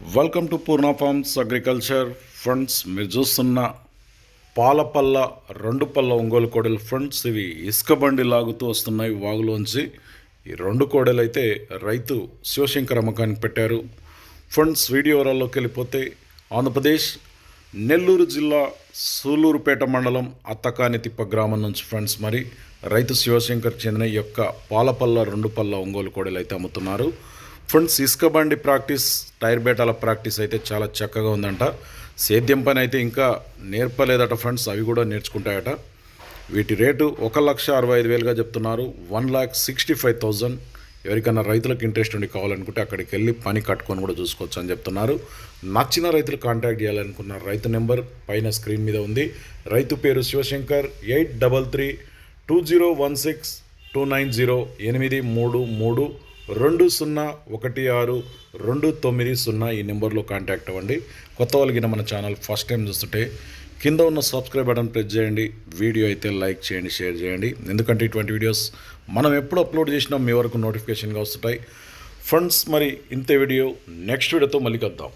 Welcome to Purna farms agriculture friends మీరు చూస్తున్న పాలపల్ల రెండు పల్ల ఒంగోలు కోడలు ఫ్రెండ్స్ ఇవి ఇసుక బండి లాగుతూ వస్తున్నాయి వాగులోంచి. ఈ రెండు కోడలు అయితే రైతు శివశంకర్ అమ్మకానికి పెట్టారు. ఫ్రెండ్స్ వీడియో వివరాల్లోకి వెళ్ళిపోతే ఆంధ్రప్రదేశ్ నెల్లూరు జిల్లా సూలూరుపేట మండలం అత్తకానితిప్ప గ్రామం నుంచి ఫ్రెండ్స్ మరి రైతు శివశంకర్ చెందిన ఈ యొక్క పాలపల్ల రెండు పల్ల ఒంగోలు కోడలు అయితే అమ్ముతున్నారు. ఫ్రెండ్స్ ఇసుక బండి ప్రాక్టీస్ టైర్ బేటాల ప్రాక్టీస్ అయితే చాలా చక్కగా ఉందంట. సేద్యం పని అయితే ఇంకా నేర్పలేదట ఫ్రెండ్స్ అవి కూడా నేర్చుకుంటాయట. వీటి రేటు ఒక లక్ష అరవై ఐదు వేలుగా చెప్తున్నారు. One lakh sixty five thousand ఎవరికైనా రైతులకు ఇంట్రెస్ట్ ఉండి కావాలనుకుంటే అక్కడికి వెళ్ళి పని కట్టుకొని కూడా చూసుకోవచ్చు అని చెప్తున్నారు. నచ్చిన రైతులు కాంటాక్ట్ చేయాలనుకున్న రైతు నెంబర్ పైన స్క్రీన్ మీద ఉంది. రైతు పేరు Shivashankar eight double three two zero one six two nine zero ఎనిమిది మూడు మూడు. రెండు సున్నా ఒకటి ఆరు రెండు తొమ్మిది సున్నా ఈ నెంబర్లో కాంటాక్ట్ అవ్వండి. కొత్త వాళ్ళకి మన ఛానల్ ఫస్ట్ టైం చూస్తుంటే కింద ఉన్న సబ్స్క్రైబ్ బటన్ ప్రెస్ చేయండి వీడియో అయితే లైక్ చేయండి షేర్ చేయండి. ఎందుకంటే ఇటువంటి వీడియోస్ మనం ఎప్పుడు అప్లోడ్ చేసినా మీ వరకు నోటిఫికేషన్గా వస్తుంటాయి. ఫ్రెండ్స్ మరి ఇంత వీడియో నెక్స్ట్ వీడియోతో మళ్ళీ కలుద్దాం.